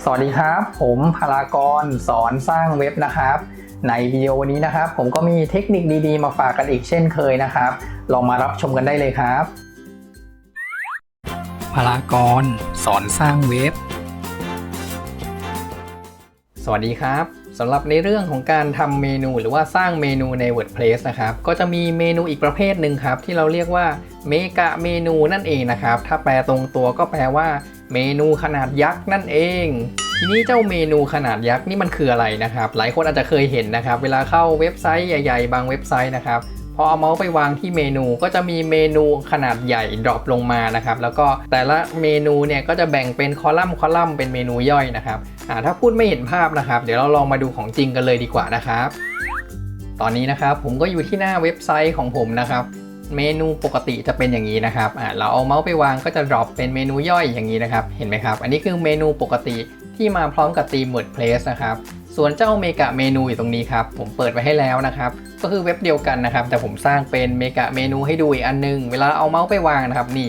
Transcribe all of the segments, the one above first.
สวัสดีครับ ผมพารากรสอนสร้างเว็บนะครับ ในวิดีโอนี้นะครับ ผมก็มีเทคนิคดีๆ มาฝากกันอีกเช่นเคยนะครับ ลองมารับชมกันได้เลยครับพารากรสอนสร้างเว็บ สวัสดีครับสำหรับในเรื่องของการทำเมนูหรือว่าสร้างเมนูใน WordPress นะครับ ก็จะมีเมนูอีกประเภทหนึ่งครับ ที่เราเรียกว่าเมกะเมนูนั่นเองนะครับ ถ้าแปลตรงตัวก็แปลว่า เมนูขนาดยักษ์นั่นเอง ทีนี้เจ้าเมนูขนาดยักษ์นี่มันคืออะไรนะครับ หลายคนอาจจะเคยเห็นนะครับ เวลาเข้าเว็บไซต์ใหญ่ ๆ บางเว็บไซต์นะครับพอเอาเมาส์ไปวางที่เมนูก็จะมีเมนูขนาดใหญ่ดรอปลงมานะครับ แล้วก็แต่ละเมนูเนี่ยก็จะแบ่งเป็นคอลัมน์คอลัมน์เป็นเมนูย่อยนะครับถ้าพูดไม่เห็นภาพนะครับ เดี๋ยวเราลองมาดูของจริงกันเลยดีกว่านะครับ ตอนนี้นะครับผมก็อยู่ที่หน้าเว็บไซต์ของผมนะครับ เมนูปกติจะเป็นอย่างนี้นะครับอ่าเราเอาเมาส์ไปวางก็จะดรอปเป็นเมนูย่อยอย่างนี้นะครับ เห็นไหมครับ อันนี้คือเมนูปกติที่มาพร้อมกับธีม WordPress นะครับ ส่วนเจ้าเมกะเมนูอยู่ตรงนี้ครับ ผมเปิดไว้ให้แล้วนะครับ ก็คือเว็บเดียวกันนะครับ แต่ผมสร้างเป็นเมกะเมนูให้ดูอีกอันนึง เวลาเอาเมาส์ไปวางนะครับ นี่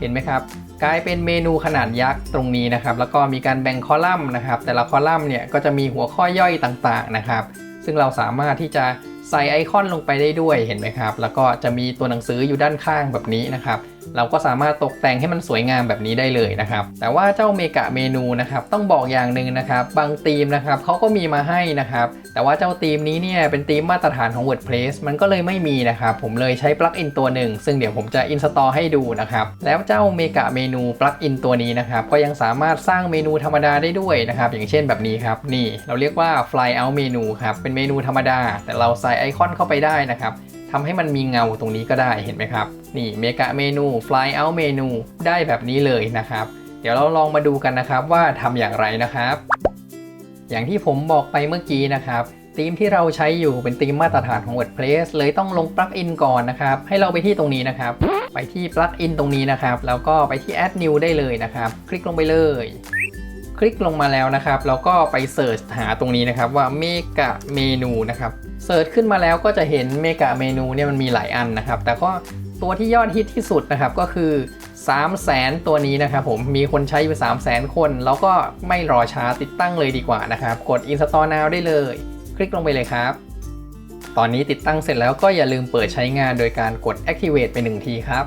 เห็นไหมครับ กลายเป็นเมนูขนาดยักษ์ตรงนี้นะครับ แล้วก็มีการแบ่งคอลัมน์นะครับ แต่ละคอลัมน์เนี่ยก็จะมีหัวข้อย่อยต่างๆนะครับ ซึ่งเราสามารถที่จะ ใส่ไอคอนลงไปได้ด้วยเห็นไหมครับ แล้วก็จะมีตัวหนังสืออยู่ด้านข้างแบบนี้นะครับ เราก็สามารถตกแต่งให้มันสวยงามแบบนี้ได้เลยนะครับ แต่ว่าเจ้าเมกะเมนูนะครับต้องบอกอย่างหนึ่งนะครับ บางธีมนะครับเขาก็มีมาให้นะครับ แต่ว่าเจ้าธีมนี้เนี่ยเป็นธีมมาตรฐานของ WordPress มันก็เลยไม่มีนะครับ ผมเลยใช้ปลั๊กอินตัวหนึ่ง ซึ่งเดี๋ยวผมจะอินสตอลให้ดูนะครับ แล้วเจ้าเมกะเมนูปลั๊กอินตัวนี้นะครับก็ยังสามารถสร้างเมนูธรรมดาได้ด้วยนะครับ อย่างเช่นแบบนี้ครับ นี่เราเรียกว่า fly out เมนูครับเป็นเมนูธรรมดา แต่เราใส่ไอคอนเข้าไปได้นะครับ ทำให้มันมีเงาตรงนี้ก็ได้เห็นไหมครับ นี่เมกะเมนู fly out เมนูได้แบบนี้เลยนะครับ เดี๋ยวเราลองมาดูกันนะครับว่าทำอย่างไรนะครับ อย่างที่ผมบอกไปเมื่อกี้นะครับธีมที่เราใช้อยู่เป็นธีมมาตรฐานของ WordPress เลยต้องลงปลั๊กอินก่อนนะครับ ให้เราไปที่ตรงนี้นะครับ ไปที่ปลั๊กอินตรงนี้นะครับ แล้วก็ไปที่ add new ได้เลยนะครับ คลิกลงไปเลย คลิกลงมาแล้วนะครับ แล้วก็ไปเสิร์ชหาตรงนี้นะครับว่าเมกะเมนูนะครับ เสิร์ชขึ้นมาแล้วก็จะเห็นเมกะเมนูเนี่ยมันมีหลายอันนะครับ แต่ก็ตัวที่ยอดฮิตที่สุดนะครับก็คือ 3 0 0แสนตัวนี้นะครับผมมีคนใช้อยู่3 0 0แสนคน แล้วก็ไม่รอช้าติดตั้งเลยดีกว่านะครับ กด install now ได้เลย คลิกลงไปเลยครับ ตอนนี้ติดตั้งเสร็จแล้วก็อย่าลืมเปิดใช้งานโดยการกด activate ไป 1 ทีครับ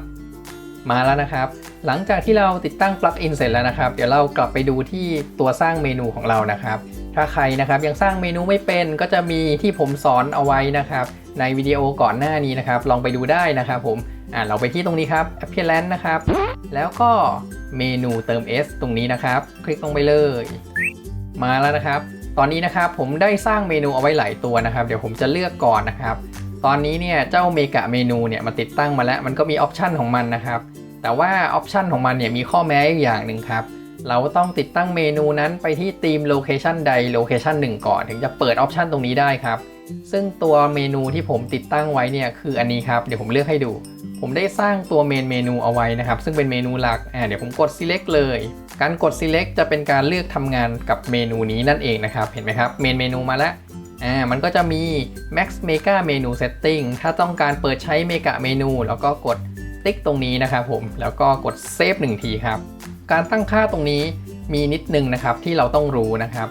มาแล้วนะครับ หลังจากที่เราติดตั้งปลั๊กอินเสร็จแล้วนะครับ เดี๋ยวเรากลับไปดูที่ตัวสร้างเมนูของเรานะครับ ถ้าใครนะครับยังสร้างเมนูไม่เป็นก็จะมีที่ผมสอนเอาไว้นะครับ ในวิดีโอก่อนหน้านี้นะครับ ลองไปดูได้นะครับผมอ่าเราไปที่ตรงนี้ครับ appearance นะครับ แล้วก็เมนูเติม S ตรงนี้นะครับ คลิกลงไปเลย มาแล้วนะครับ ตอนนี้นะครับผมได้สร้างเมนูเอาไว้หลายตัวนะครับ เดี๋ยวผมจะเลือกก่อนนะครับ ตอนนี้เนี่ยเจ้าเมกะเมนูเนี่ยมันติดตั้งมาแล้ว มันก็มีออปชันของมันนะครับ แต่ว่าออปชันของมันเนี่ยมีข้อแม้อยู่อย่างหนึ่งครับ เราต้องติดตั้งเมนูนั้นไปที่ธีมโลเคชันใดโลเคชันหนึ่งก่อน ถึงจะเปิดออปชันตรงนี้ได้ครับ ซึ่งตัวเมนูที่ผมติดตั้งไว้เนี่ยคืออันนี้ครับ เดี๋ยวผมเลือกให้ดู ผมได้สร้างตัวเมนเมนูเอาไว้นะครับ ซึ่งเป็นเมนูหลักอ่าเดี๋ยวผมกด select เลย การกด select จะเป็นการเลือกทำงานกับเมนูนี้นั่นเองนะครับ เห็นไหมครับ เมนเมนูมาแล้วอ่ามันก็จะมี max mega menu setting ถ้าต้องการเปิดใช้ mega เมนูแล้วก็กดติ๊กตรงนี้นะครับผม แล้วก็กด save 1ทีครับ การตั้งค่าตรงนี้มีนิดนึงนะครับที่เราต้องรู้นะครับ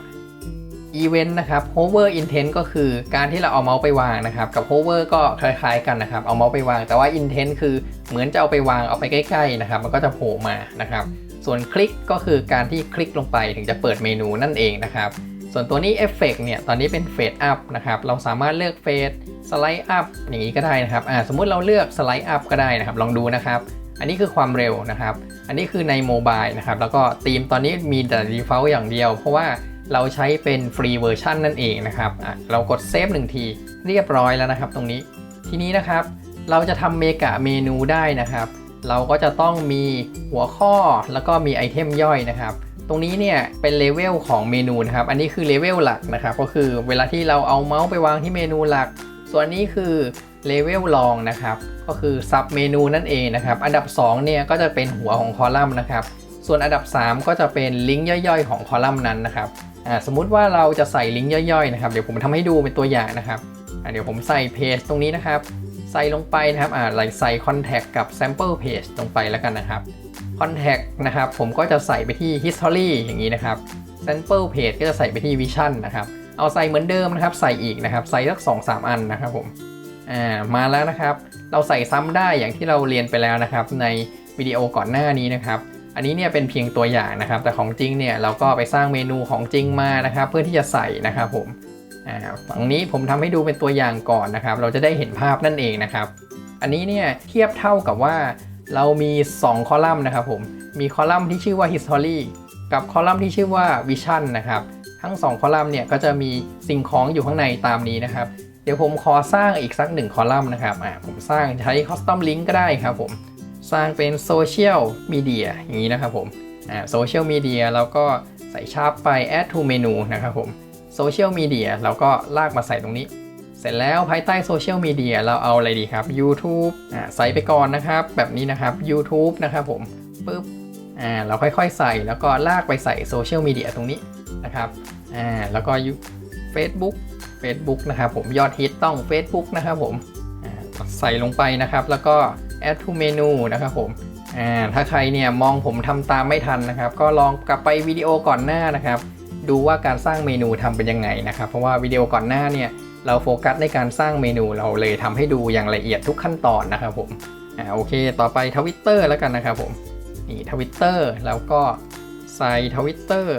event นะครับ hover intent ก็คือการที่เราเอาเมาส์ไปวางนะครับ กับ hover ก็คล้ายๆกันนะครับ เอาเมาส์ไปวาง แต่ว่า intent คือเหมือนจะเอาไปวางเอาไปใกล้ๆนะครับ มันก็จะโผล่มานะครับ ส่วนคลิกก็คือการที่คลิกลงไปถึงจะเปิดเมนูนั่นเองนะครับ ส่วนตัวนี้เอฟเฟกเนี่ยตอนนี้เป็นเฟดอัพนะครับ เราสามารถเลือกเฟดสไลด์อัพอย่างนี้ก็ได้นะครับ อ่าสมมุติเราเลือกสไลด์อัพก็ได้นะครับ ลองดูนะครับ อันนี้คือความเร็วนะครับ อันนี้คือในโมบายนะครับ แล้วก็ธีมตอนนี้มีแต่ default อย่างเดียว เพราะว่าเราใช้เป็นฟรีเวอร์ชันนั่นเองนะครับอะเรากดเซฟหนึ่งทีเรียบร้อยแล้วนะครับตรงนี้ ทีนี้นะครับ เราจะทำเมกะเมนูได้นะครับ เราก็จะต้องมีหัวข้อแล้วก็มีไอเทมย่อยนะครับ ตรงนี้เนี่ยเป็นเลเวลของเมนูนะครับ อันนี้คือเลเวลหลักนะครับ ก็คือเวลาที่เราเอาเมาส์ไปวางที่เมนูหลัก ส่วนนี้คือเลเวลรองนะครับ ก็คือซับเมนูนั่นเองนะครับ อันดับ2เนี่ยก็จะเป็นหัวของคอลัมน์นะครับ ส่วนอันดับ 3 ก็จะเป็นลิงก์ย่อยๆ ของคอลัมน์นั้นนะครับสมมุติว่าเราจะใส่ลิงก์ย่อยๆนะครับ เดี๋ยวผมทำให้ดูเป็นตัวอย่างนะครับเดี๋ยวผมใส่เพจตรงนี้นะครับ ใส่ลงไปนะครับอ่าใส่ contact กับ sample page ลงไปแล้วกันนะครับ contact นะครับผมก็จะใส่ไปที่ history อย่างนี้นะครับ sample page ก็จะใส่ไปที่ vision นะครับ เอาใส่เหมือนเดิมนะครับ ใส่อีกนะครับ ใส่สัก 2 3 อันนะครับผม อ่ามาแล้วนะครับ เราใส่ซ้ำได้อย่างที่เราเรียนไปแล้วนะครับ ในวิดีโอก่อนหน้านี้นะครับ อันนี้เนี่ยเป็นเพียงตัวอย่างนะครับ แต่ของจริงเนี่ยเราก็ไปสร้างเมนูของจริงมานะครับ เพื่อที่จะใส่นะครับผมอ่าฝั่งนี้ผมทำให้ดูเป็นตัวอย่างก่อนนะครับ เราจะได้เห็นภาพนั่นเองนะครับ อันนี้เนี่ยเทียบเท่ากับว่าเรามี 2 คอลัมน์นะครับผมมีคอลัมน์ที่ชื่อว่า history กับคอลัมน์ที่ชื่อว่า vision นะครับ ทั้ง 2 คอลัมน์เนี่ยก็จะมีสิ่งของอยู่ข้างในตามนี้นะครับ เดี๋ยวผมขอสร้างอีกสักหนึ่งคอลัมน์นะครับอ่าผมสร้างใช้ custom link ก็ได้ครับผมสร้างเป็น social media อย่างนี้นะครับผมอ่า social media แล้วก็ใส่ชาร์ปไป add to menu นะครับผม social media เราก็ลากมาใส่ตรงนี้ เสร็จแล้วภายใต้โซเชียลมีเดียเราเอาอะไรดีครับ YouTube อ่าใส่ไปก่อนนะครับ แบบนี้นะครับ YouTube นะครับผมปึ๊บอ่าเราค่อยๆใส่แล้วก็ลากไปใส่โซเชียลมีเดียตรงนี้นะครับอ่าแล้วก็ Facebook Facebook นะครับผมยอดฮิตต้อง Facebook นะครับผมใส่ลงไปนะครับ แล้วก็ add to menu นะครับผมถ้าใครเนี่ยมองผมทำตามไม่ทันนะครับ ก็ลองกลับไปวิดีโอก่อนหน้านะครับ ดูว่าการสร้างเมนูทำเป็นยังไงนะครับ เพราะว่าวิดีโอก่อนหน้าเนี่ยเราโฟกัสในการสร้างเมนูเราเลยทำให้ดูอย่างละเอียดทุกขั้นตอนนะครับผมอ่าโอเค ต่อไปทวิตเตอร์แล้วกันนะครับผมนี่ทวิตเตอร์แล้วก็ใส่ทวิตเตอร์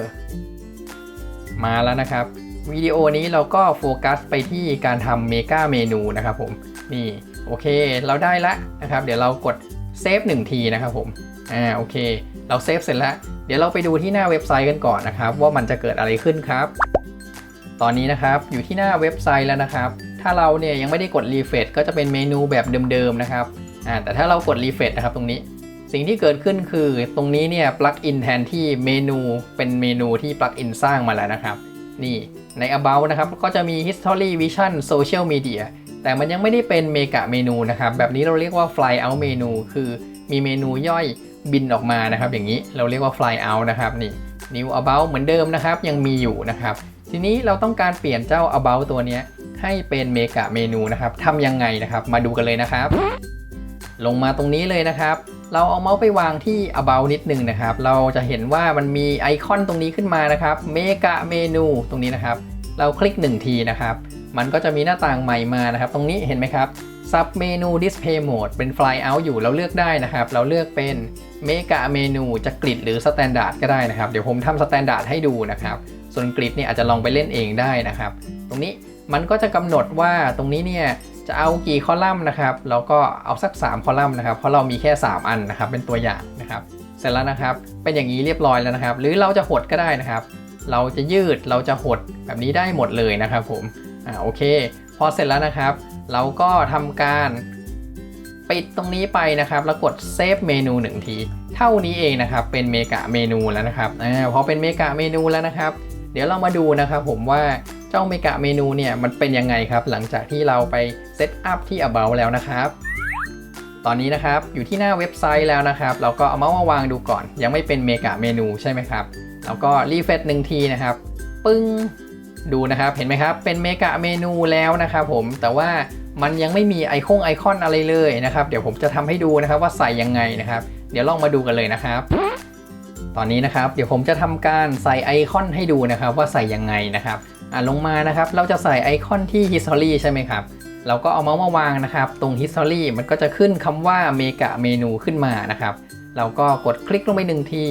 มาแล้วนะครับ วิดีโอนี้เราก็โฟกัสไปที่การทำเมกาเมนูนะครับผม นี่ โอเค เราได้ละนะครับ เดี๋ยวเรากดเซฟหนึ่งทีนะครับผม อ่า โอเค เราเซฟเสร็จแล้ว เดี๋ยวเราไปดูที่หน้าเว็บไซต์กันก่อนนะครับ ว่ามันจะเกิดอะไรขึ้นครับ ตอนนี้นะครับอยู่ที่หน้าเว็บไซต์แล้วนะครับ ถ้าเราเนี่ยยังไม่ได้กดรีเฟรชก็จะเป็นเมนูแบบเดิมๆนะครับ อ่า แต่ถ้าเรากดรีเฟรชนะครับตรงนี้สิ่งที่เกิดขึ้นคือตรงนี้เนี่ยปลั๊กอินแทนที่เมนูเป็นเมนูที่ปลั๊กอินสร้างมาแล้วนะครับ นี่ ใน about นะครับก็จะมี history vision social media แต่มันยังไม่ได้เป็นเมกะเมนูนะครับ แบบนี้เราเรียกว่า fly out เมนู คือมีเมนูย่อยบินออกมานะครับ อย่างนี้เราเรียกว่า fly out นะครับนี่ new about เหมือนเดิมนะครับ ยังมีอยู่นะครับ ทีนี้เราต้องการเปลี่ยนเจ้า about ตัวนี้ให้เป็นเมกะเมนูนะครับทำยังไงนะครับ มาดูกันเลยนะครับ ลงมาตรงนี้เลยนะครับ เราเอาเมาส์ไปวางที่ about นิดนึงนะครับ เราจะเห็นว่ามันมีไอคอนตรงนี้ขึ้นมานะครับเมกะเมนูตรงนี้นะครับ เราคลิก 1 ทีนะครับ มันก็จะมีหน้าต่างใหม่มานะครับ ตรงนี้เห็นไหมครับ sub menu display mode เป็น fly out อยู่เราเลือกได้นะครับ เราเลือกเป็นเมกะเมนูจะกริดหรือ standard ก็ได้นะครับ เดี๋ยวผมทำ standard ให้ดูนะครับ ส่วนกริดเนี่ยอาจจะลองไปเล่นเองได้นะครับ ตรงนี้มันก็จะกำหนดว่าตรงนี้เนี่ย จะเอากี่คอลัมน์นะครับแล้วก็เอาสัก 3 คอลัมน์นะครับเพราะเรามีแค่ 3 อันนะครับเป็นตัวอย่างนะครับ เสร็จแล้วนะครับ เป็นอย่างนี้เรียบร้อยแล้วนะครับ หรือเราจะหดก็ได้นะครับ เราจะยืดเราจะหดแบบนี้ได้หมดเลยนะครับผมอ่าโอเค พอเสร็จแล้วนะครับ เราก็ทำการปิดตรงนี้ไปนะครับ แล้วกดเซฟเมนูหนึ่งทีเท่านี้เองนะครับ เป็นเมกะเมนูแล้วนะครับอ่าพอเป็นเมกะเมนูแล้วนะครับ เดี๋ยวเรามาดูนะครับผมว่า เจ้าเมกะเมนูเนี่ยมันเป็นยังไงครับ หลังจากที่เราไปเซตอัพที่ about แล้วนะครับ ตอนนี้นะครับอยู่ที่หน้าเว็บไซต์แล้วนะครับ เราก็เอาเมาส์มาวางดูก่อน ยังไม่เป็นเมกะเมนูใช่ไหมครับ แล้วก็รีเฟรชหนึ่งทีนะครับ ปึ้งดูนะครับ เห็นไหมครับ เป็นเมกะเมนูแล้วนะครับผม แต่ว่ามันยังไม่มีไอคงไอคอนอะไรเลยนะครับ เดี๋ยวผมจะทำให้ดูนะครับว่าใส่ยังไงนะครับ เดี๋ยวลองมาดูกันเลยนะครับ ตอนนี้นะครับ เดี๋ยวผมจะทำการใส่ไอคอนให้ดูนะครับ ว่าใส่ยังไงนะครับ อะลงมานะครับ เราจะใส่ไอคอนที่ history ใช่ไหมครับ เราก็เอาเมาส์มาวางนะครับ ตรง history มันก็จะขึ้นคำว่าเมกะเมนูขึ้นมานะครับ เราก็กดคลิกลงไปหนึ่งที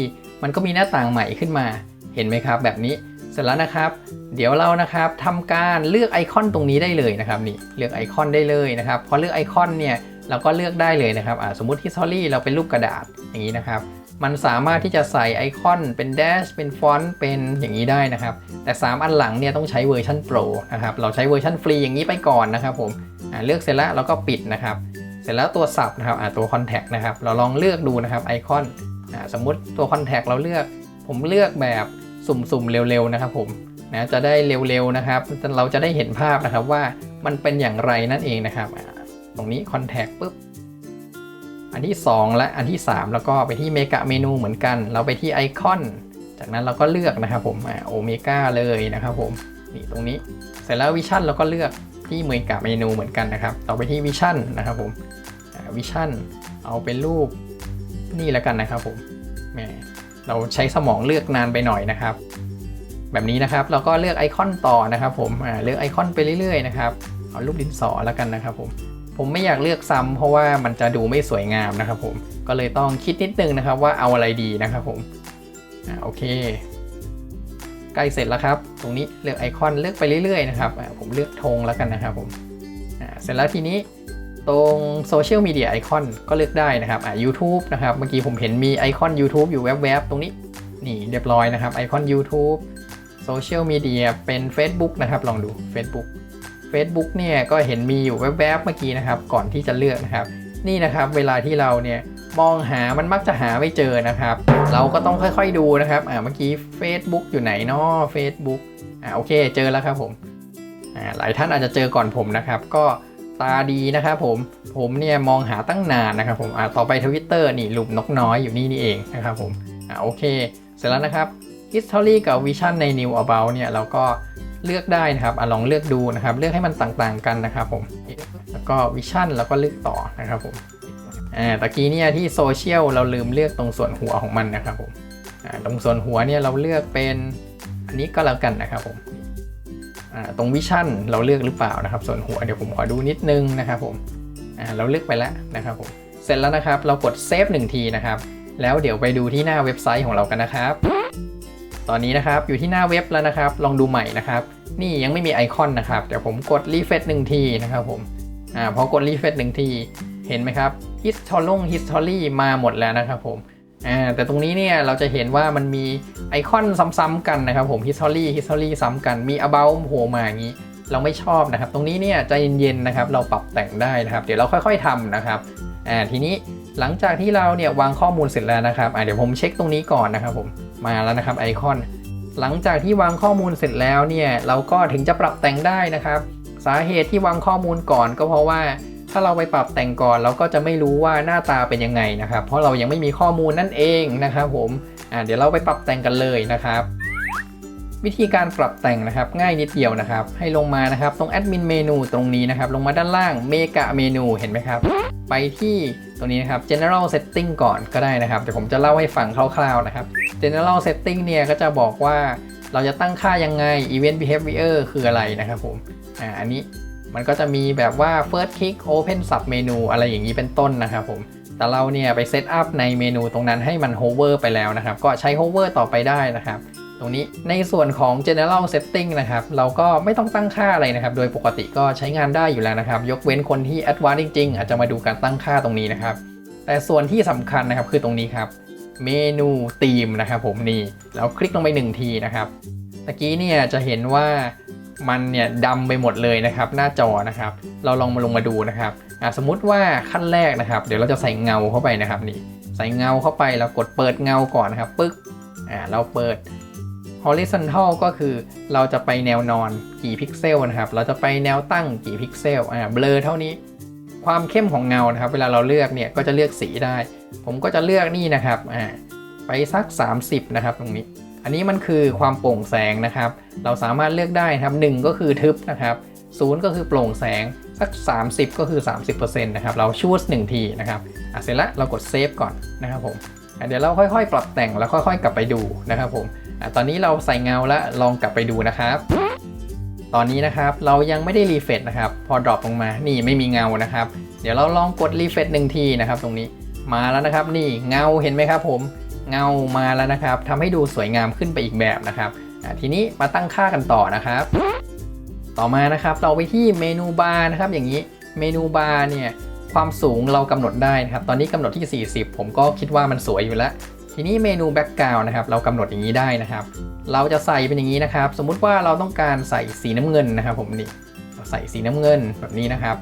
มันก็มีหน้าต่างใหม่ขึ้นมา เห็นไหมครับ แบบนี้ เสร็จแล้วนะครับ เดี๋ยวเรานะครับทำการเลือกไอคอนตรงนี้ได้เลยนะครับ นี่ เลือกไอคอนได้เลยนะครับ พอเลือกไอคอนเนี่ย เราก็เลือกได้เลยนะครับ สมมติ history เราเป็นรูปกระดาษอย่างนี้นะครับ มันสามารถที่จะใส่ไอคอนเป็นแดชเป็นฟอนต์เป็นอย่างนี้ได้นะครับ แต่ 3 อันหลังเนี่ยต้องใช้เวอร์ชันโปรนะครับ เราใช้เวอร์ชันฟรีอย่างนี้ไปก่อนนะครับผมเลือกเสร็จแล้วเราก็ปิดนะครับ เสร็จแล้วตัวสับนะครับตัวคอนแทคนะครับ เราลองเลือกดูนะครับไอคอนสมมุติตัวคอนแทคเราเลือก ผมเลือกแบบสุ่มๆเร็วๆนะครับผมนะจะได้เร็วๆนะครับ เราจะได้เห็นภาพนะครับว่ามันเป็นอย่างไรนั่นเองนะครับ ตรงนี้คอนแทคปุ๊บ อันที่ 2 และอันที่ 3 แล้วก็ไปที่เมกะเมนูเหมือนกัน เราไปที่ไอคอน จากนั้นเราก็เลือกนะครับผมโอเมก้าเลยนะครับผมนี่ตรงนี้ เสร็จแล้ววิชั่นเราก็เลือกที่เมกะเมนูเหมือนกันนะครับ ต่อไปที่วิชั่นนะครับผมวิชั่นเอาเป็นรูปนี่แล้วกันนะครับผมแหมเราใช้สมองเลือกนานไปหน่อยนะครับ แบบนี้นะครับเราก็เลือกไอคอนต่อนะครับผมเลือกไอคอนไปเรื่อยๆนะครับเอารูปดินสอแล้วกันนะครับผม ผมไม่อยากเลือกซ้ำเพราะว่ามันจะดูไม่สวยงามนะครับผมก็เลยต้องคิดนิดนึงนะครับว่าเอาอะไรดีนะครับผมอ่าโอเค ใกล้เสร็จแล้วครับ ตรงนี้เลือกไอคอนเลือกไปเรื่อยๆนะครับผมเลือกธงแล้วกันนะครับผมอ่าเสร็จแล้วทีนี้ตรงโซเชียลมีเดียไอคอนก็เลือกได้นะครับอ่า YouTube นะครับเมื่อกี้ผมเห็นมีไอคอน YouTube อยู่แวบๆตรงนี้นี่เรียบร้อยนะครับไอคอน YouTube โซเชียลมีเดียเป็น Facebook นะครับ ลองดู Facebook Facebook เนี่ยก็เห็นมีอยู่แวบๆเมื่อกี้นะครับ ก่อนที่จะเลือกนะครับ นี่นะครับเวลาที่เราเนี่ยมองหามันมักจะหาไม่เจอนะครับ เราก็ต้องค่อยๆดูนะครับอ่าเมื่อกี้ Facebook อยู่ไหนเนาะ Facebook อ่าโอเคเจอแล้วครับผมอ่าหลายท่านอาจจะเจอก่อนผมนะครับ ก็ตาดีนะครับผมผมเนี่ยมองหาตั้งนานนะครับผมอ่าต่อไปทวิตเตอร์นี่ลุมนกน้อยอยู่นี่นี่เองนะครับผมอ่าโอเค เสร็จแล้วนะครับ History กับ Vision ใน New About เนี่ยเราก็ เลือกได้นะครับอลองเลือกดูนะครับ เลือกให้มันต่างๆกันนะครับผมแล้วก็ Vision แล้วก็เลือกต่อนะครับผมอ่าตะกี้เนี่ยที่โซเชียลเราลืมเลือกตรงส่วนหัวของมันนะครับผมอ่าตรงส่วนหัวเนี่ยเราเลือกเป็นอันนี้ก็แล้วกันนะครับผมอ่าตรงวิชั่นเราเลือกหรือเปล่านะครับ ส่วนหัวเดี๋ยวผมขอดูนิดนึงนะครับผมอ่าเราเลือกไปแล้วนะครับผมเสร็จแล้วนะครับเรากดเซฟหนึ่งทีนะครับแล้วเดี๋ยวไปดูที่หน้าเว็บไซต์ของเรากันนะครับ ตอนนี้นะครับอยู่ที่หน้าเว็บแล้วนะครับ ลองดูใหม่นะครับ นี่ยังไม่มีไอคอนนะครับเดี๋ยวผมกดรีเฟซหนึ่งทีนะครับผมอ่าพอกดรีเฟซหนึ่งทีเห็นไหมครับ history history มาหมดแล้วนะครับผมอ่าแต่ตรงนี้เนี่ยเราจะเห็นว่ามันมีไอคอนซ้ำๆกันนะครับผม history history ซ้ำกันมี about โผล่มาอย่างนี้ เราไม่ชอบนะครับ ตรงนี้เนี่ยใจเย็นๆนะครับเราปรับแต่งได้นะครับ เดี๋ยวเราค่อยๆทำนะครับอ่าทีนี้หลังจากที่เราเนี่ยวางข้อมูลเสร็จแล้วนะครับอ่าเดี๋ยวผมเช็คตรงนี้ก่อนนะครับผมมาแล้วนะครับไอคอน หลังจากที่วางข้อมูลเสร็จแล้วเนี่ยเราก็ถึงจะปรับแต่งได้นะครับ สาเหตุที่วางข้อมูลก่อนก็เพราะว่าถ้าเราไปปรับแต่งก่อนเราก็จะไม่รู้ว่าหน้าตาเป็นยังไงนะครับ เพราะเรายังไม่มีข้อมูลนั่นเองนะครับผมอ่าเดี๋ยวเราไปปรับแต่งกันเลยนะครับ วิธีการปรับแต่งนะครับ ง่ายนิดเดียวนะครับ ให้ลงมานะครับตรงแอดมินเมนูตรงนี้นะครับ ลงมาด้านล่างเมกะเมนูเห็นไหมครับ ไปที่ตรงนี้นะครับ general setting ก่อนก็ได้นะครับเดี๋ยวผมจะเล่าให้ฟังคร่าวๆนะครับ general setting เนี่ยก็จะบอกว่าเราจะตั้งค่ายังไง event behavior คืออะไรนะครับผมอ่าอันนี้มันก็จะมีแบบว่า first click open sub menu อะไรอย่างนี้เป็นต้นนะครับผมแต่เราเนี่ยไปเซตอัพในเมนูตรงนั้นให้มัน hover ไปแล้วนะครับ ก็ใช้ hover ต่อไปได้นะครับ ตรงนี้ในส่วนของ general setting นะครับ เราก็ไม่ต้องตั้งค่าอะไรนะครับ โดยปกติก็ใช้งานได้อยู่แล้วนะครับ ยกเว้นคนที่ advanced จริงๆ อาจจะมาดูการตั้งค่าตรงนี้นะครับ แต่ส่วนที่สำคัญนะครับคือตรงนี้ครับ เมนูธีมนะครับผมนี่แล้วคลิกลงไปหนึ่งทีนะครับตะกี้เนี่ยจะเห็นว่ามันเนี่ยดำไปหมดเลยนะครับหน้าจอนะครับ เราลองมาลงมาดูนะครับสมมุติว่าขั้นแรกนะครับ เดี๋ยวเราจะใส่เงาเข้าไปนะครับนี่ใส่เงาเข้าไปแล้วกดเปิดเงาก่อนนะครับปึ๊กอ่าเราเปิด horizontal ก็คือเราจะไปแนวนอนกี่พิกเซลนะครับ เราจะไปแนวตั้งกี่พิกเซลอ่าเบลอเท่านี้ ความเข้มของเงานะครับ เวลาเราเลือกเนี่ยก็จะเลือกสีได้ ผมก็จะเลือกนี่นะครับอ่าไปสัก 30 นะครับตรงนี้ อันนี้มันคือความโปร่งแสงนะครับ เราสามารถเลือกได้นะครับ1ก็คือทึบนะครับ0ก็คือโปร่งแสงสัก 30 ก็คือ 30%นะครับ เราชูส1ทีนะครับอะเสร็จแล้วเรากดเซฟก่อนนะครับผมอะเดี๋ยวเราค่อยๆ ปรับแต่งแล้วค่อยๆ กลับไปดูนะครับผมอะตอนนี้เราใส่เงาแล้วลองกลับไปดูนะครับ ตอนนี้นะครับเรายังไม่ได้รีเฟรชนะครับ พอดรอปลงมา นี่ไม่มีเงานะครับ เดี๋ยวเราลองกดรีเฟรชหนึ่งทีนะครับตรงนี้ มาแล้วนะครับ นี่เงาเห็นไหมครับ ผมเงามาแล้วนะครับทำให้ดูสวยงามขึ้นไปอีกแบบนะครับทีนี้มาตั้งค่ากันต่อนะครับ ต่อมานะครับเราไปที่เมนูบาร์นะครับ อย่างนี้เมนูบาร์เนี่ยความสูงเรากำหนดได้นะครับ ตอนนี้กำหนดที่ 40 ผมก็คิดว่ามันสวยอยู่แล้ว ทีนี้เมนูแบ็กกราวนะครับ เรากำหนดอย่างนี้ได้นะครับ เราจะใส่เป็นอย่างนี้นะครับ สมมุติว่าเราต้องการใส่สีน้ำเงินนะครับ ผมนี่ใส่สีน้ำเงินแบบนี้นะครับ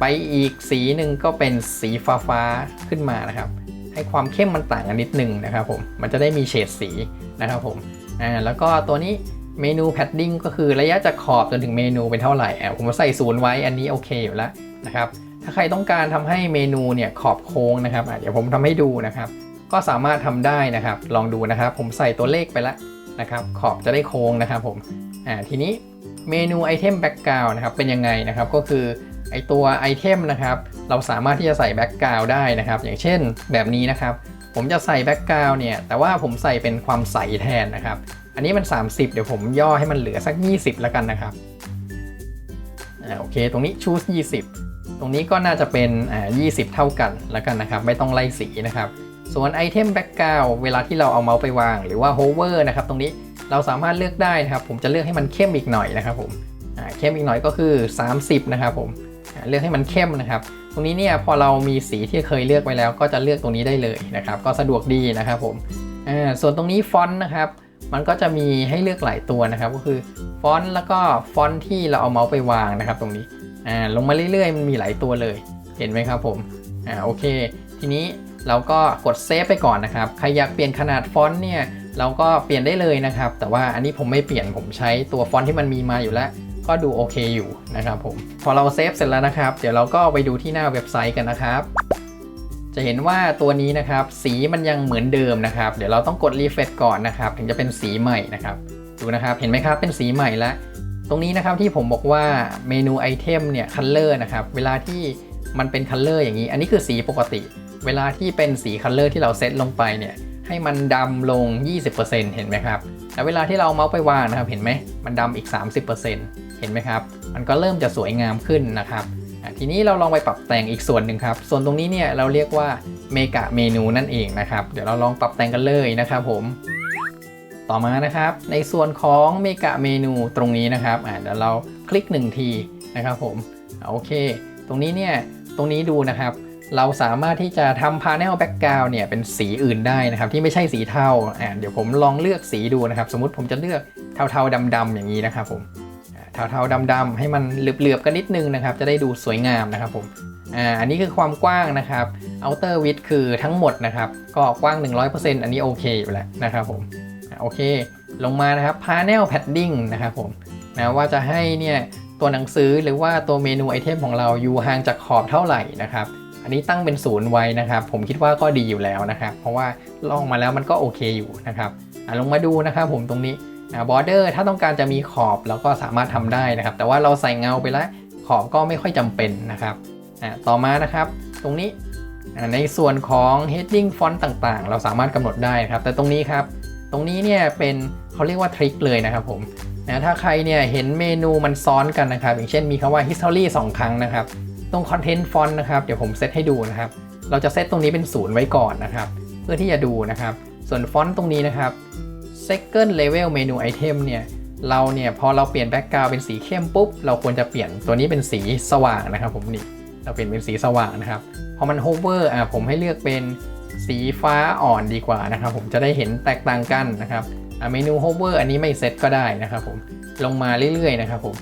ไปอีกสีหนึ่งก็เป็นสีฟ้าฟ้าขึ้นมานะครับ ให้ความเข้มมันต่างกันนิดนึงนะครับผม มันจะได้มีเฉดสีนะครับผมแล้วก็ตัวนี้เมนูแพดดิ้งก็คือระยะจากขอบจนถึงเมนูเป็นเท่าไหร่อ่าผมใส่ศูนย์ไว้อันนี้โอเคอยู่แล้วนะครับ ถ้าใครต้องการทำให้เมนูเนี่ยขอบโค้งนะครับเดี๋ยวผมทำให้ดูนะครับ ก็สามารถทำได้นะครับ ลองดูนะครับ ผมใส่ตัวเลขไปแล้วนะครับ ขอบจะได้โค้งนะครับผมทีนี้เมนูไอเทมแบ็กกราวนะครับเป็นยังไงนะครับก็คือ ไอตัวไอเทมนะครับ เราสามารถที่จะใส่แบ็กกราวได้นะครับ อย่างเช่นแบบนี้นะครับ ผมจะใส่แบ็กกราวเนี่ย แต่ว่าผมใส่เป็นความใสแทนนะครับ อันนี้มัน 30 เดี๋ยวผมย่อให้มันเหลือสัก 20 แล้วกันนะครับอ่าโอเค ตรงนี้ choose 20 ตรงนี้ก็น่าจะเป็นอ่า20 เท่ากันแล้วกันนะครับ ไม่ต้องไล่สีนะครับ ส่วนไอเทมแบ็กกราวเวลาที่เราเอาเมาส์ไปวาง หรือว่า hover นะครับ ตรงนี้เราสามารถเลือกได้นะครับ ผมจะเลือกให้มันเข้มอีกหน่อยนะครับผมเข้มอีกหน่อยก็คือ 30 นะครับผม เลือกให้มันเข้มนะครับ ตรงนี้เนี่ยพอเรามีสีที่เคยเลือกไว้แล้ว ก็จะเลือกตรงนี้ได้เลยนะครับ ก็สะดวกดีนะครับผมส่วนตรงนี้ฟอนต์นะครับ มันก็จะมีให้เลือกหลายตัวนะครับ ก็คือฟอนต์แล้วก็ฟอนต์ที่เราเอาเมาส์ไปวางนะครับ ตรงนี้ลงมาเรื่อยๆมันมีหลายตัวเลย เห็นไหมครับผมอ่าโอเค ทีนี้เราก็กดเซฟไปก่อนนะครับ ใครอยากเปลี่ยนขนาดฟอนต์เนี่ยเราก็เปลี่ยนได้เลยนะครับ แต่ว่าอันนี้ผมไม่เปลี่ยนผมใช้ตัวฟอนต์ที่มันมีมาอยู่แล้ว ก็ดูโอเคอยู่นะครับผม พอเราเซฟเสร็จแล้วนะครับ เดี๋ยวเราก็ไปดูที่หน้าเว็บไซต์กันนะครับ จะเห็นว่าตัวนี้นะครับ สีมันยังเหมือนเดิมนะครับ เดี๋ยวเราต้องกดรีเฟรชก่อนนะครับ ถึงจะเป็นสีใหม่นะครับ ดูนะครับ เห็นไหมครับ เป็นสีใหม่แล้ว ตรงนี้นะครับที่ผมบอกว่าเมนูไอเทมเนี่ยคัลเลอร์นะครับ เวลาที่มันเป็นคัลเลอร์อย่างนี้ อันนี้คือสีปกติ เวลาที่เป็นสีคัลเลอร์ที่เราเซตลงไปเนี่ยให้มันดำลง 20%เห็นไหมครับแล้วเวลาที่เราเมาส์ไปวางนะครับ เห็นไหม มันดำอีก 30% เห็นไหมครับ มันก็เริ่มจะสวยงามขึ้นนะครับทีนี้เราลองไปปรับแต่งอีกส่วนหนึ่งครับ ส่วนตรงนี้เนี่ยเราเรียกว่าเมกะเมนูนั่นเองนะครับ เดี๋ยวเราลองปรับแต่งกันเลยนะครับผม ต่อมานะครับ ในส่วนของเมกะเมนูตรงนี้นะครับอะเดี๋ยวเราคลิก 1 ทีนะครับผมโอเค ตรงนี้เนี่ยตรงนี้ดูนะครับ เราสามารถที่จะทำ panel background เนี่ยเป็นสีอื่นได้นะครับ ที่ไม่ใช่สีเทาอ่าเดี๋ยวผมลองเลือกสีดูนะครับ สมมติผมจะเลือกเทาๆดำๆอย่างนี้นะครับผม เทาๆดำๆให้มันเหลือบๆกันนิดนึงนะครับ จะได้ดูสวยงามนะครับผมอ่าอันนี้คือความกว้างนะครับ outer width คือทั้งหมดนะครับ ก็กว้าง 100%อันนี้โอเคอยู่แล้วนะครับผมโอเค ลงมานะครับ panel padding นะครับผมนะว่าจะให้เนี่ยตัวหนังสือหรือว่าตัวเมนูไอเทมของเราอยู่ห่างจากขอบเท่าไหร่นะครับ อันนี้ตั้งเป็นศูนย์ไว้นะครับ ผมคิดว่าก็ดีอยู่แล้วนะครับ เพราะว่าลองมาแล้วมันก็โอเคอยู่นะครับอะลงมาดูนะครับผมตรงนี้ บอร์เดอร์ถ้าต้องการจะมีขอบเราก็สามารถทำได้นะครับ แต่ว่าเราใส่เงาไปแล้วขอบก็ไม่ค่อยจำเป็นนะครับอะต่อมานะครับ ตรงนี้ในส่วนของ heading font ต่างๆ เราสามารถกำหนดได้นะครับ แต่ตรงนี้ครับ ตรงนี้เนี่ยเป็นเขาเรียกว่าทริคเลยนะครับผมนะถ้าใครเนี่ยเห็นเมนูมันซ้อนกันนะครับ อย่างเช่นมีคำว่า history 2 ครั้งนะครับ ตรง Content Font นะครับเดี๋ยวผมเซตให้ดูนะครับ เราจะเซตตรงนี้เป็นศูนย์ไว้ก่อนนะครับ เพื่อที่จะดูนะครับ ส่วนฟอนต์ตรงนี้นะครับ Second Level Menu Item เนี่ยเราเนี่ยพอเราเปลี่ยนแบ็กกราวเป็นสีเข้มปุ๊บ เราควรจะเปลี่ยนตัวนี้เป็นสีสว่างนะครับผมนี่เราเปลี่ยนเป็นสีสว่างนะครับพอมัน hover อะผมให้เลือกเป็นสีฟ้าอ่อนดีกว่านะครับผมจะได้เห็นแตกต่างกันนะครับเมนู hover อันนี้ไม่เซตก็ได้นะครับผมลงมาเรื่อยๆนะครับผม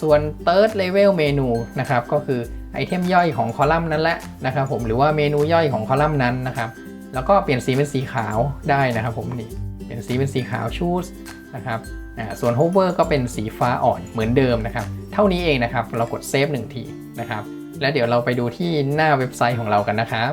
ส่วน third level เมนูนะครับก็คือไอเทมย่อยของคอลัมน์นั้นแหละนะครับผมหรือว่าเมนูย่อยของคอลัมน์นั้นนะครับแล้วก็เปลี่ยนสีเป็นสีขาวได้นะครับผมนี่ เปลี่ยนสีเป็นสีขาว choose นะครับส่วน hover ก็เป็นสีฟ้าอ่อนเหมือนเดิมนะครับ เท่านี้เองนะครับ เรากด save 1ทีนะครับ แล้วเดี๋ยวเราไปดูที่หน้าเว็บไซต์ของเรากันนะครับ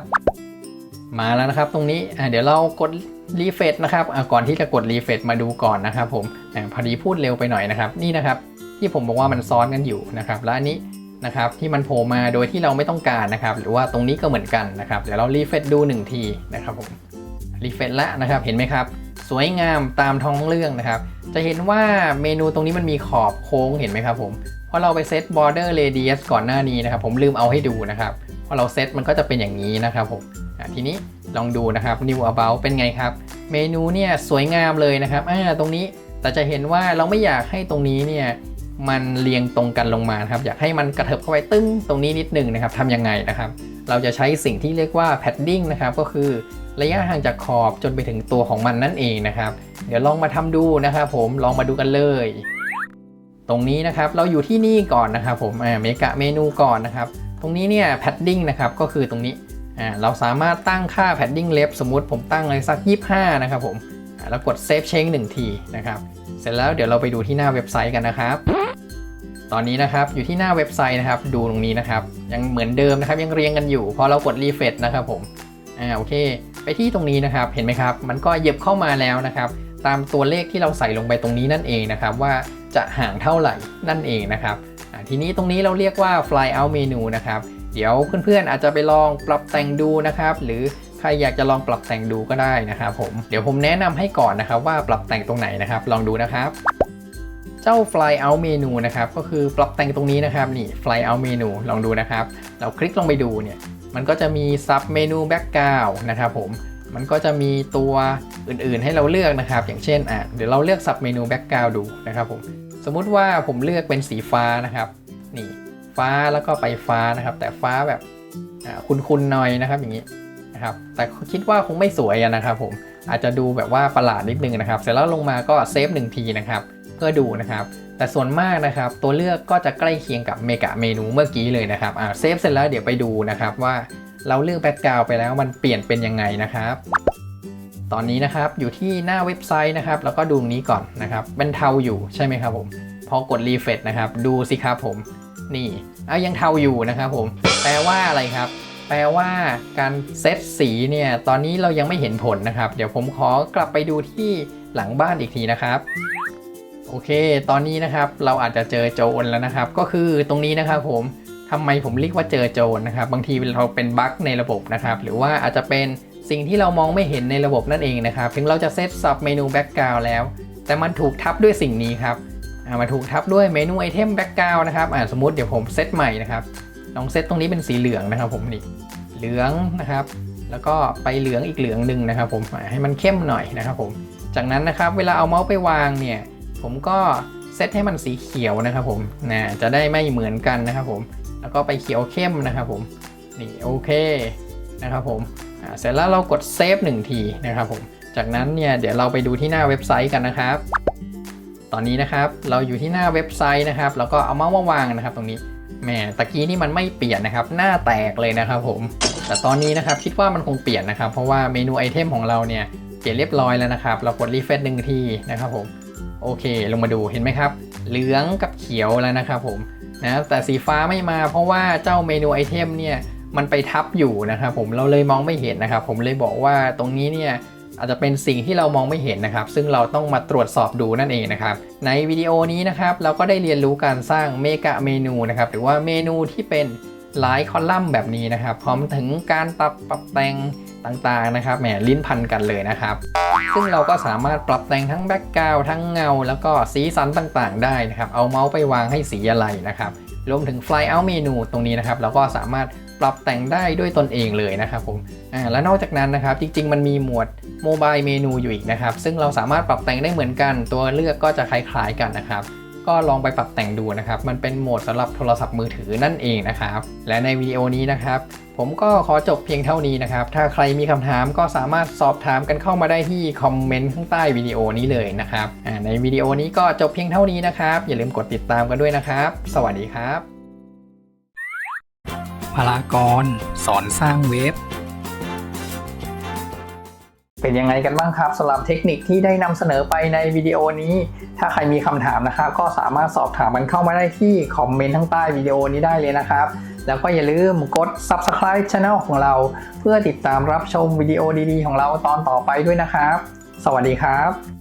มาแล้วนะครับตรงนี้เดี๋ยวเรากดรีเฟรชนะครับก่อนที่จะกดรีเฟรชมาดูก่อนนะครับผมอพอดีพูดเร็วไปหน่อยนะครับ นี่นะครับ ที่ผมบอกว่ามันซ้อนกันอยู่นะครับ และอันนี้นะครับที่มันโผล่มาโดยที่เราไม่ต้องการนะครับ หรือว่าตรงนี้ก็เหมือนกันนะครับ เดี๋ยวเรารีเฟรชดู1ทีนะครับผมรีเฟรชล้วนะครับ เห็นไหมครับ สวยงามตามท้องเรื่องนะครับ จะเห็นว่าเมนูตรงนี้มันมีขอบโค้งเห็นไหมครับผมเพราะเราไปเซต border radius ก่อนหน้านี้นะครับ ผมลืมเอาให้ดูนะครับพอเราเซตมันก็จะเป็นอย่างนี้นะครับผมอะทีนี้ลองดูนะครับ new about เป็นไงครับ เมนูเนี่ยสวยงามเลยนะครับอ่าตรงนี้แต่จะเห็นว่าเราไม่อยากให้ตรงนี้เนี่ยมันเรียงตรงกันลงมาครับอยากให้มันกระเถิบเข้าไปตึ้งตรงนี้นิดหนึงนะครับทำยังไงนะครับ เราจะใช้สิ่งที่เรียกว่า padding นะครับก็คือ ระยะห่างจากขอบจนไปถึงตัวของมันนั่นเองนะครับ เดี๋ยวลองมาทำดูนะครับผมลองมาดูกันเลย ตรงนี้นะครับเราอยู่ที่นี่ก่อนนะครับผมอ่าเมกะเมนูก่อนนะครับ ตรงนี้เนี่ย padding นะครับก็คือตรงนี้อ่าเราสามารถตั้งค่า padding left สมมติผมตั้งเลยสัก 25 นะครับผมอ่าแล้วกด save change 1ทีนะครับ เสร็จแล้วเดี๋ยวเราไปดูที่หน้าเว็บไซต์กันนะครับตอนนี้นะครับอยู่ที่หน้าเว็บไซต์นะครับ ดูตรงนี้นะครับ ยังเหมือนเดิมนะครับยังเรียงกันอยู่ พอเรากด refresh นะครับผมอ่าโอเค ไปที่ตรงนี้นะครับเห็นไหมครับ มันก็เหยียบเข้ามาแล้วนะครับ ตามตัวเลขที่เราใส่ลงไปตรงนี้นั่นเองนะครับว่าจะห่างเท่าไหร่นั่นเองนะครับทีนี้ตรงนี้เราเรียกว่า fly out menu นะครับเดี๋ยวเพื่อนๆอาจจะไปลองปรับแต่งดูนะครับ หรือใใครอยากจะลองปรับแต่งดูก็ได้นะครับผมเดี๋ยวผมแนะนำให้ก่อนนะครับว่าปรับแต่งตรงไหนนะครับ ลองดูนะครับ เจ้า fly out menu นะครับก็คือปรับแต่งตรงนี้นะครับนี่ fly out menu ลองดูนะครับ เราคลิกลงไปดูเนี่ย มันก็จะมี sub menu background นะครับผมมันก็จะมีตัวอื่นๆให้เราเลือกนะครับ อย่างเช่นอะเดี๋ยวเราเลือก sub menu background ดูนะครับผมสมมุติว่าผมเลือกเป็นสีฟ้านะครับ นี่ฟ้าแล้วก็ไปฟ้านะครับ แต่ฟ้าแบบคุณๆหน่อยนะครับอย่างนี้นะครับแต่คิดว่าคงไม่สวยนะครับผมอาจจะดูแบบว่าประหลาดนิดนึงนะครับ เสร็จแล้วลงมาก็เซฟหนึ่งทีนะครับ เพื่อดูนะครับ แต่ส่วนมากนะครับ ตัวเลือกก็จะใกล้เคียงกับเมกะเมนูเมื่อกี้เลยนะครับอ่าเซฟเสร็จแล้วเดี๋ยวไปดูนะครับว่าเราเลือกแบ็กกราวไปแล้วมันเปลี่ยนเป็นยังไงนะครับตอนนี้นะครับอยู่ที่หน้าเว็บไซต์นะครับ แล้วก็ดูตรงนี้ก่อนนะครับเป็นเทาอยู่ใช่ไหมครับผมพอกดรีเฟรชนะครับ ดูสิครับผม นี่เอายังเทาอยู่นะครับผม แปลว่าอะไรครับ แปลว่าการเซตสีเนี่ย ตอนนี้เรายังไม่เห็นผลนะครับ เดี๋ยวผมขอกลับไปดูที่หลังบ้านอีกทีนะครับ โอเค ตอนนี้นะครับเราอาจจะเจอโจรแล้วนะครับ ก็คือตรงนี้นะครับผมทำไมผมเรียกว่าเจอโจรนะครับ บางทีเราเป็นบั๊กในระบบนะครับ หรือว่าอาจจะเป็นสิ่งที่เรามองไม่เห็นในระบบนั่นเองนะครับ ถึงเราจะเซตสับเมนูแบ็กกราวแล้ว แต่มันถูกทับด้วยสิ่งนี้ครับอ่าถูกทับด้วยเมนูไอเทมแบ็กกราวนะครับสมมติเดี๋ยวผมเซตใหม่นะครับลองเซตตรงนี้เป็นสีเหลืองนะครับ ผมนี่เหลืองนะครับ แล้วก็ไปเหลืองอีกเหลืองหนึ่งนะครับ ผมให้มันเข้มหน่อยนะครับ ผม จากนั้นนะครับ เวลาเอาเมาส์ไปวางเนี่ย ผมก็เซตให้มันสีเขียวนะครับผมนะจะได้ไม่เหมือนกันนะครับผม แล้วก็ไปเขียวเข้มนะครับผม นี่โอเคนะครับผมเสร็จแล้วเรากดเซฟหนึ่งทีนะครับผม จากนั้นเนี่ยเดี๋ยวเราไปดูที่หน้าเว็บไซต์กันนะครับ ตอนนี้นะครับเราอยู่ที่หน้าเว็บไซต์นะครับ แล้วก็เอาเมาส์มาวางนะครับตรงนี้แหมตะกี้นี่มันไม่เปลี่ยนนะครับ หน้าแตกเลยนะครับผม แต่ตอนนี้นะครับคิดว่ามันคงเปลี่ยนนะครับ เพราะว่าเมนูไอเทมของเราเนี่ยเปลี่ยนเรียบร้อยแล้วนะครับ เรากดรีเฟรชหนึ่งทีนะครับผม โอเค ลงมาดูเห็นไหมครับ เหลืองกับเขียวแล้วนะครับผมนะแต่สีฟ้าไม่มาเพราะว่าเจ้าเมนูไอเทมเนี่ยมันไปทับอยู่นะครับผมเราเลยมองไม่เห็นนะครับ ผมเลยบอกว่าตรงนี้เนี่ยอาจจะเป็นสิ่งที่เรามองไม่เห็นนะครับ ซึ่งเราต้องมาตรวจสอบดูนั่นเองนะครับ ในวิดีโอนี้นะครับเราก็ได้เรียนรู้การสร้างเมกะเมนูนะครับ หรือว่าเมนูที่เป็นหลายคอลัมน์แบบนี้นะครับ พร้อมถึงการปรับปรับแต่ง ต่างๆนะครับแหมลิ้นพันกันเลยนะครับ ซึ่งเราก็สามารถปรับแต่งทั้งแบ็กกราวทั้งเงา แล้วก็สีสันต่างๆ ได้นะครับ เอาเมาส์ไปวางให้สีอะไรนะครับรวมถึง fly out เมนูตรงนี้นะครับเราก็สามารถปรับแต่งได้ด้วยตนเองเลยนะครับผมอ่าและนอกจากนั้นนะครับ จริง ๆ มันมีหมวดโมบายเมนูอยู่อีกนะครับ ซึ่งเราสามารถปรับแต่งได้เหมือนกัน ตัวเลือกก็จะคล้ายๆกันนะครับ ก็ลองไปปรับแต่งดูนะครับ มันเป็นโหมดสำหรับโทรศัพท์มือถือนั่นเองนะครับ และในวิดีโอนี้นะครับ ผมก็ขอจบเพียงเท่านี้นะครับ ถ้าใครมีคำถามก็สามารถสอบถามกันเข้ามาได้ที่คอมเมนต์ข้างใต้วิดีโอนี้เลยนะครับในวิดีโอนี้ก็จบเพียงเท่านี้นะครับ อย่าลืมกดติดตามกันด้วยนะครับ สวัสดีครับพลากรสอนสร้างเว็บ เป็นยังไงกันบ้างครับสำหรับเทคนิคที่ได้นำเสนอไปในวิดีโอนี้ ถ้าใครมีคำถามนะครับ ก็สามารถสอบถามมันเข้ามาได้ที่คอมเมนต์ทั้งใต้วิดีโอนี้ได้เลยนะครับ แล้วก็อย่าลืมกด subscribe channel ของเรา เพื่อติดตามรับชมวิดีโอดีๆ ของเราตอนต่อไปด้วยนะครับ สวัสดีครับ